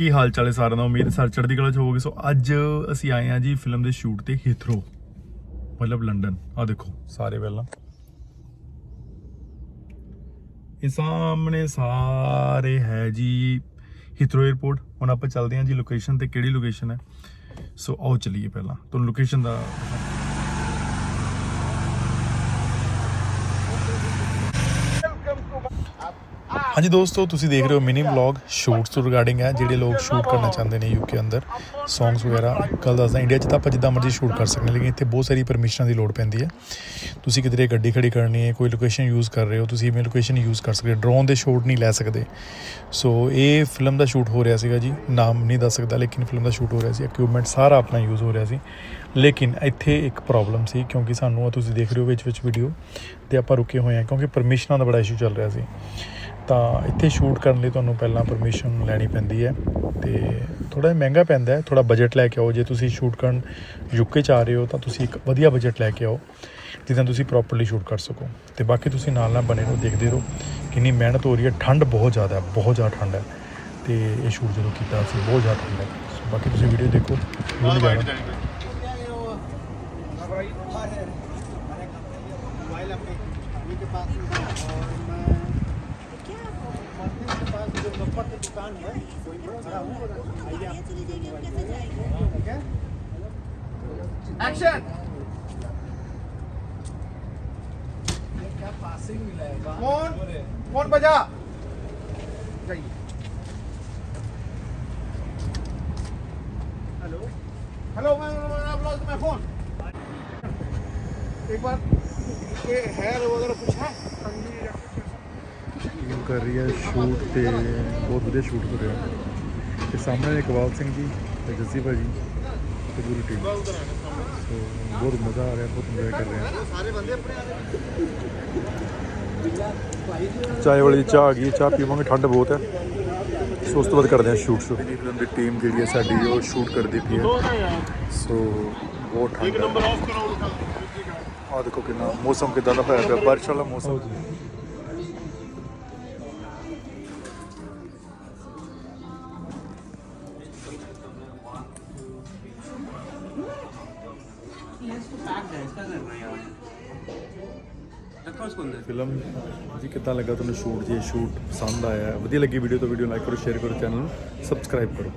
ਕੀ ਹਾਲ ਚਾਲ ਹੈ ਸਾਰਿਆਂ ਦਾ? ਉਮੀਦ ਸਰ ਚੜ੍ਹਦੀ ਕਲਾ ਚ ਹੋਵੋਗੇ। ਸੋ ਅੱਜ ਅਸੀਂ ਆਏ ਹਾਂ ਜੀ ਫਿਲਮ ਦੇ ਸ਼ੂਟ ਤੇ ਹੀਥਰੋ ਮਤਲਬ ਲੰਡਨ ਆ ਦੇਖੋ, ਸਾਰੇ ਪਹਿਲਾਂ। ਇਹ ਸਾਹਮਣੇ ਸਾਰੇ ਹੈ ਜੀ ਹੀਥਰੋ 에ਅਰਪੋਰਟ ਹੁਣ ਆਪਾਂ ਚੱਲਦੇ ਹਾਂ ਜੀ ਲੋਕੇਸ਼ਨ ਤੇ ਕਿਹੜੀ ਲੋਕੇਸ਼ਨ ਹੈ। ਸੋ ਆਓ ਚਲੀਏ ਪਹਿਲਾਂ। ਤੁਹਾਨੂੰ ਲੋਕੇਸ਼ਨ ਦਾ ਹਾਂਜੀ ਦੋਸਤੋ ਤੁਸੀਂ ਦੇਖ ਰਹੇ ਹੋ ਮਿਨੀ ਵਲੌਗ ਸ਼ੂਟਸ ਤੋਂ ਰਿਗਾਰਡਿੰਗ ਹੈ ਜਿਹੜੇ ਲੋਕ ਸ਼ੂਟ ਕਰਨਾ ਚਾਹੁੰਦੇ ਨੇ ਯੂਕੇ ਅੰਦਰ ਸੌਂਗਸ ਵਗੈਰਾ। ਕੱਲ ਦੱਸਦਾ ਇੰਡੀਆ 'ਚ ਤਾਂ ਆਪਾਂ ਜਿੱਦਾਂ ਮਰਜ਼ੀ ਸ਼ੂਟ ਕਰ ਸਕਦੇ ਲੇਕਿਨ ਇੱਥੇ ਬਹੁਤ ਸਾਰੀ ਪਰਮਿਸ਼ਨਾਂ ਦੀ ਲੋੜ ਪੈਂਦੀ ਹੈ। ਤੁਸੀਂ ਕਿਧਰੇ ਗੱਡੀ ਖੜੀ ਕਰਨੀ ਹੈ ਕੋਈ ਲੋਕੇਸ਼ਨ ਯੂਜ਼ ਕਰ ਰਹੇ ਹੋ ਤੁਸੀਂ ਇਵੇਂ ਲੋਕੇਸ਼ਨ ਯੂਜ਼ ਕਰ ਸਕਦੇ ਡਰੋਨ ਦੇ ਸ਼ੂਟ ਨਹੀਂ ਲੈ ਸਕਦੇ। ਸੋ ਇਹ ਫਿਲਮ ਦਾ ਸ਼ੂਟ ਹੋ ਰਿਹਾ ਸੀਗਾ ਜੀ ਨਾਮ ਨਹੀਂ ਦੱਸ ਸਕਦਾ ਲੇਕਿਨ ਫਿਲਮ ਦਾ ਸ਼ੂਟ ਹੋ ਰਿਹਾ ਸੀ ਇਕਵਿਪਮੈਂਟ ਸਾਰਾ ਆਪਣਾ ਯੂਜ਼ ਹੋ ਰਿਹਾ ਸੀ। ਲੇਕਿਨ ਇੱਥੇ ਇੱਕ ਪ੍ਰੋਬਲਮ ਸੀ ਕਿਉਂਕਿ ਸਾਨੂੰ ਤੁਸੀਂ ਦੇਖ ਰਹੇ ਹੋ ਵਿੱਚ ਵਿੱਚ ਵੀਡੀਓ ਤੇ ਆਪਾਂ ਰੁਕੇ ਹੋਏ ਹਾਂ ਕਿਉਂਕਿ ਪਰਮਿਸ਼ਨਾਂ ਦਾ ਬੜਾ ਇਸ਼ੂ ਚੱਲ ਰਿਹਾ ਸੀ। ਤਾਂ ਇੱਥੇ ਸ਼ੂਟ ਕਰਨ ਲਈ ਤੁਹਾਨੂੰ ਪਹਿਲਾਂ ਪਰਮਿਸ਼ਨ ਲੈਣੀ ਪੈਂਦੀ ਹੈ ਤੇ ਥੋੜਾ ਜਿਹਾ ਮਹਿੰਗਾ ਪੈਂਦਾ ਹੈ ਥੋੜਾ ਬਜਟ ਲੈ ਕੇ ਆਓ ਜੇ ਤੁਸੀਂ ਸ਼ੂਟ ਕਰਨ ਯੂਕੇ ਚ ਆ ਰਹੇ ਹੋ ਤਾਂ ਤੁਸੀਂ ਇੱਕ ਵਧੀਆ ਬਜਟ ਲੈ ਕੇ ਆਓ ਜਿੱਦਾਂ ਤੁਸੀਂ ਪ੍ਰੋਪਰਲੀ ਸ਼ੂਟ ਕਰ ਸਕੋ ਤੇ ਬਾਕੀ ਤੁਸੀਂ ਨਾਲ ਨਾਲ ਬਣੇ ਰਹੋ ਦੇਖਦੇ ਰਹੋ ਕਿੰਨੀ ਮਿਹਨਤ ਹੋ ਰਹੀ ਹੈ ਠੰਡ ਬਹੁਤ ਜ਼ਿਆਦਾ ਹੈ ਬਹੁਤ ਜ਼ਿਆਦਾ ਠੰਡ ਹੈ ਤੇ ਇਹ ਸ਼ੂਟ ਜਦੋਂ ਕੀਤਾ ਸੀ ਬਹੁਤ ਜ਼ਿਆਦਾ ਠੰਡ ਹੈ ਸੋ ਬਾਕੀ ਤੁਸੀਂ ਵੀਡੀਓ ਦੇਖੋ ਭੁੱਲ ਜਾਣਾ मोबाइल अपने मम्मी के पास में है और मैं मंदिर के पास जो की दुकान है हूँ है एक्शन क्या पासिंग मिला है कौन कौन बजा जाइए हेलो हेलो मैं आप लोग मैं फ़ोन। एक बार ये हेयर वगैरह कुछ है? ਵੀਡੀਓ ਕਰ ਰਹੀ ਹੈ ਸ਼ੂਟ ਤੇ ਬਹੁਤ ਵਧੀਆ ਸ਼ੂਟ ਕਰ ਰਿਹਾ। ਤੇ ਸਾਹਮਣੇ ਇਕਬਾਲ ਸਿੰਘ ਜੀ ਤੇ ਜੱਸੀ ਭਾਜੀ ਤੇ ਪੂਰੀ ਟੀਮ ਸੋ ਬਹੁਤ ਮਜ਼ਾ ਆ ਰਿਹਾ ਬਹੁਤ ਇੰਜੋਏ ਕਰ ਰਹੇ ਹਾਂ। ਸਾਰੇ ਬੰਦੇ ਆਪਣੇ ਚਾਹ ਵਾਲੀ ਚਾਹ ਆ ਗਈ ਚਾਹ ਪੀਵਾਂਗੇ ਠੰਡ ਬਹੁਤ ਹੈ। ਸੋ ਉਸ ਤੋਂ ਬਾਅਦ ਕਰਦੇ ਹਾਂ ਸ਼ੂਟ ਸ਼ੂਟ ਦੀ ਫਿਲਮ ਦੀ ਟੀਮ ਜਿਹੜੀ ਹੈ ਸਾਡੀ ਉਹ ਸ਼ੂਟ ਕਰਦੀ ਪਈ ਹੈ। ਸੋ ਬਹੁਤ ਠੰਡ ਹੈ। ਆਹ ਦੇਖੋ ਕਿੰਨਾ ਮੌਸਮ ਕਿਦਾਂ ਦਾ ਹੋਇਆ ਪਿਆ ਬਾਰਿਸ਼ ਵਾਲਾ ਮੌਸਮ। ਫਿਲਮ ਜੀ ਕਿੱਦਾਂ ਲੱਗਾ ਤੁਹਾਨੂੰ ਸ਼ੂਟ? ਜੀ ਸ਼ੂਟ ਪਸੰਦ ਆਇਆ, ਵਧੀਆ ਲੱਗੀ ਵੀਡੀਓ ਤਾਂ ਵੀਡੀਓ ਲਾਈਕ ਕਰੋ ਸ਼ੇਅਰ ਕਰੋ ਚੈਨਲ ਨੂੰ ਸਬਸਕ੍ਰਾਈਬ ਕਰੋ।